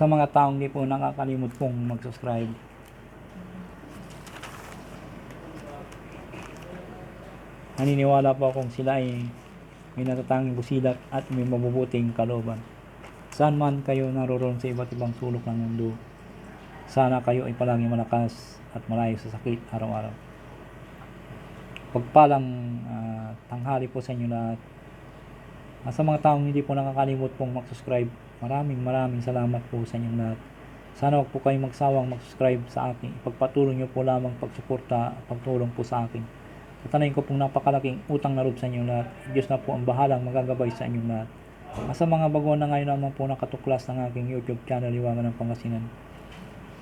Sa mga taong di po nakakalimot pong mag-subscribe. Naniniwala po akong sila ay may natatanging busilak at may mabubuting kalooban. Saan man kayo naroon sa iba't ibang sulok ng mundo, sana kayo ay palagi malakas at malayo sa sakit araw-araw. Pagpalang ah, tanghali po sa inyo lahat. Ah, sa mga taong hindi po nakakalimot pong mag-subscribe, maraming maraming salamat po sa inyong lahat. Sana wag po kayong magsawang mag-subscribe sa akin. Ipagpatuloy niyo po lamang pagsuporta at pagtulong po sa akin. Tatanayin ko pong napakalaking utang na loob sa inyong lahat. Diyos na po ang bahalang magagabay sa inyong lahat. Ah, Sa mga bago na ngayon naman po nakatuklas ng aking YouTube channel, Liwangan ng Pangasinan.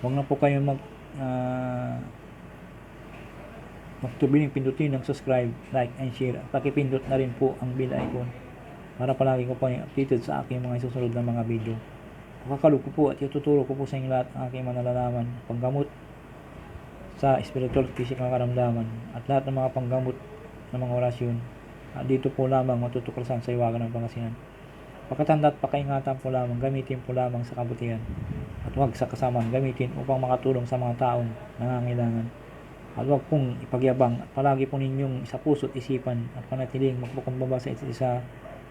Huwag na po kayong mag ah, magtubiling pindutin ng subscribe, like, and share. Pakipindot na rin po ang bell icon para palagi ko pa updated sa aking mga susunod na mga video. Pagkakalog ko po at ituturo ko po sa inyo lahat ang aking mga nalalaman, panggamot sa spiritual physical karamdaman at lahat ng mga panggamot ng mga orasyon. At dito po lamang matutuklasan sa iwagan ng Pangasinan. Pagkatanda at pakaingatan po lamang, gamitin po lamang sa kabutihan. At huwag sa kasamaan gamitin upang makatulong sa mga taong nangangailangan. At huwag pong ipagyabang at palagi po ninyong sa puso't isipan at panatiling magpukumbaba sa isa't isa,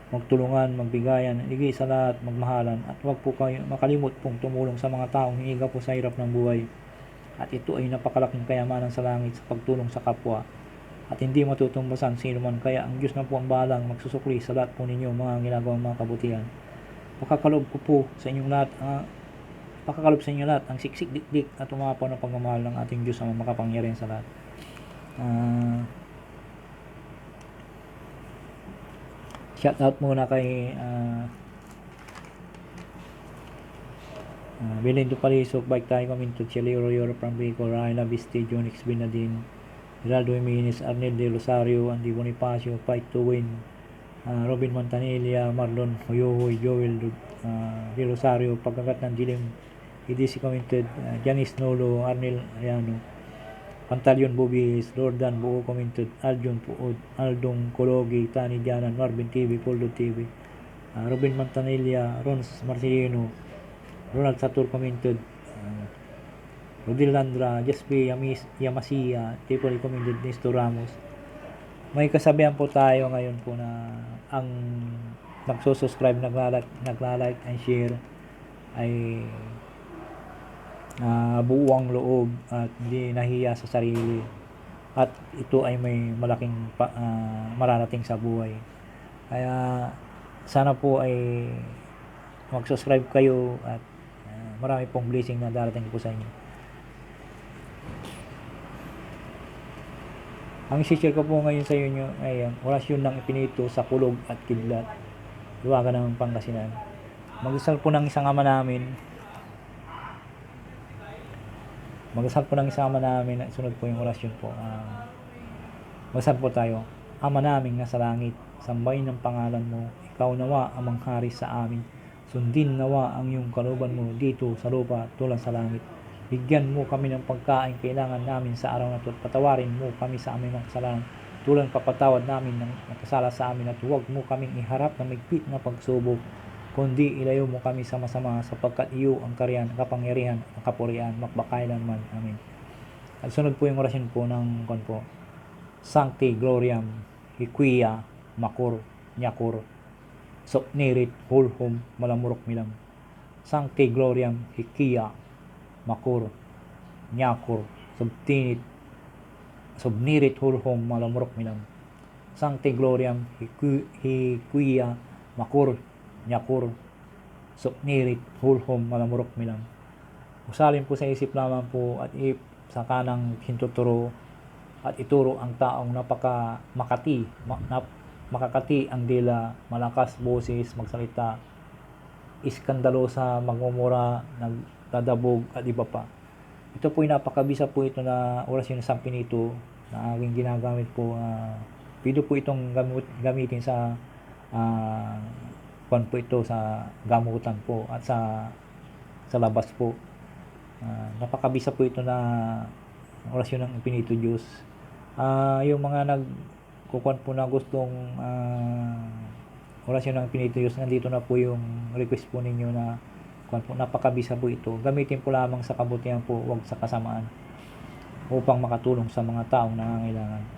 magtulungan, magbigayan, ligay sa lahat, magmahalan at huwag po kayo makalimot pong tumulong sa mga taong hiniga po sa hirap ng buhay. At ito ay napakalaking kayamanan sa langit sa pagtulong sa kapwa at hindi matutumbasan sino man kaya ang Diyos na po ang bahalang magsusukli sa lahat po ninyo mga ginagawang mga kabutihan. Pagkakaloob ko po sa inyong lahat ah, pakakalob sa inyo lahat ang siksik dikdik at umapaw ng pagmamahal ng ating Diyos ang makapangyarihan sa lahat. Ah, shout out muna kay ah uh, Belen Dupalisok, Bike Tayo Kaminto, Chelero, Europe, Rambico, Raila, Viste, Jonix, Binadin, Geraldo Jimenez, Arnel De Rosario, Andy Bonifacio, Fight to Win, ah, Robin Montanilla, Marlon Hoyohoy, Joel uh, De Rosario, Pagkagat ng Dilim, EDC Commented, uh, Janice Nolo, Arnel Ayano, Pantalion Bubis, Lordan Buo Commented, Aljon Puod, Aldong Kologi, Tani Dianan, Marvin TV, Poldo TV, ah, Robin Montanilla, Rons Marcelino, Ronald Satur Commented, uh, Rodil Landra, Jesby Yamis, Yamasiya, Tripoli Commented, Nestor Ramos. May kasabihan po tayo ngayon po na ang nagsusubscribe, naglalike, naglalike and share ay uh, buuang loob at hindi nahiya sa sarili at ito ay may malaking pa, ah, mararating sa buhay. Kaya sana po ay mag-subscribe kayo at ah, marami pong blessing na darating po sa inyo. Ang isi-share ko po ngayon sa inyo ay ang orasyon ng ipinito sa kulog at kidlat. Luwagan ng Pangasinan. Magdasal po ng isang ama namin. Magdasal po ng isang ama namin. Sunod po yung orasyon po. Ah, magdasal po tayo. Ama namin nga sa langit, sambahin ang pangalan mo. Ikaw nawa ang manghari sa amin. Sundin nawa ang iyong kaluban mo dito sa lupa tulad sa langit. Bigyan mo kami ng pagkain kailangan namin sa araw na ito at patawarin mo kami sa aming mga kasalanan tulad papatawad namin ng nakasala sa amin at huwag mo kaming iharap ng migpit na pagsubok kundi ilayo mo kami sa masama sapagkat iyo ang karyan, kapangyarihan, at kapurian, makbakailanman. Amen. At sunod po yung orasyon po ng kon po. Sancti Gloriam, Hiquia, Makur, Nyakur, Sopnirit, Hulhum, Malamurok Milam. Sancti Gloriam, Hikia, Makur, Nyakur, Subtinit, Subnirit, Hulhum, Malamurok Milam. Sancti Gloriam, Hiqui- Hiquia, Makur, Nyakur, Subnirit, Hulhum, Malamurok Milam. Usalin po sa isip lamang po at ip sa kanang hintuturo at ituro ang taong napaka makati, ma- nap- makakati ang dila, malakas boses, magsalita, iskandalosa, magmumura, nagdadabog at iba pa. Ito po ay napakabisa po ito na orasyon ng Sampinito na aking ginagamit po. Uh, pwede po itong gamit, gamitin sa uh, kwan po ito sa gamutan po at sa sa labas po. Ah, napakabisa po ito na orasyon ng Infinito Diyos. Ah, yung mga nag kukuan po na gustong ah, orasyon ng Infinito Diyos, nandito na po yung request po ninyo na kwan po, napakabisa po ito. Gamitin po lamang sa kabutihan po, huwag sa kasamaan upang makatulong sa mga taong nangangailangan.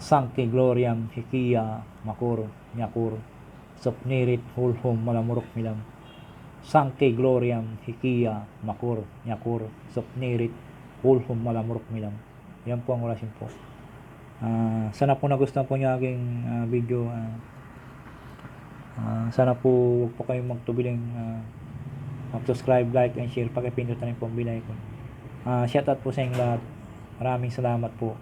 Sancti Gloriam Hikia Makur Nyakur Sopnirit Hulhum Malamurok Milam. Sancti Gloriam Hikia Makur Nyakur Sopnirit Hulhum Malamurok Milam. Yan po ang orasyon po Ah, sana po nagustuhan po niyo aking ah, video ah, ah, sana po huwag po kayong magtubiling ah, mag-subscribe, like, and share. Pakipindot na rin po ang bell icon. Ah, shout out po sa inyong lahat. Maraming salamat po.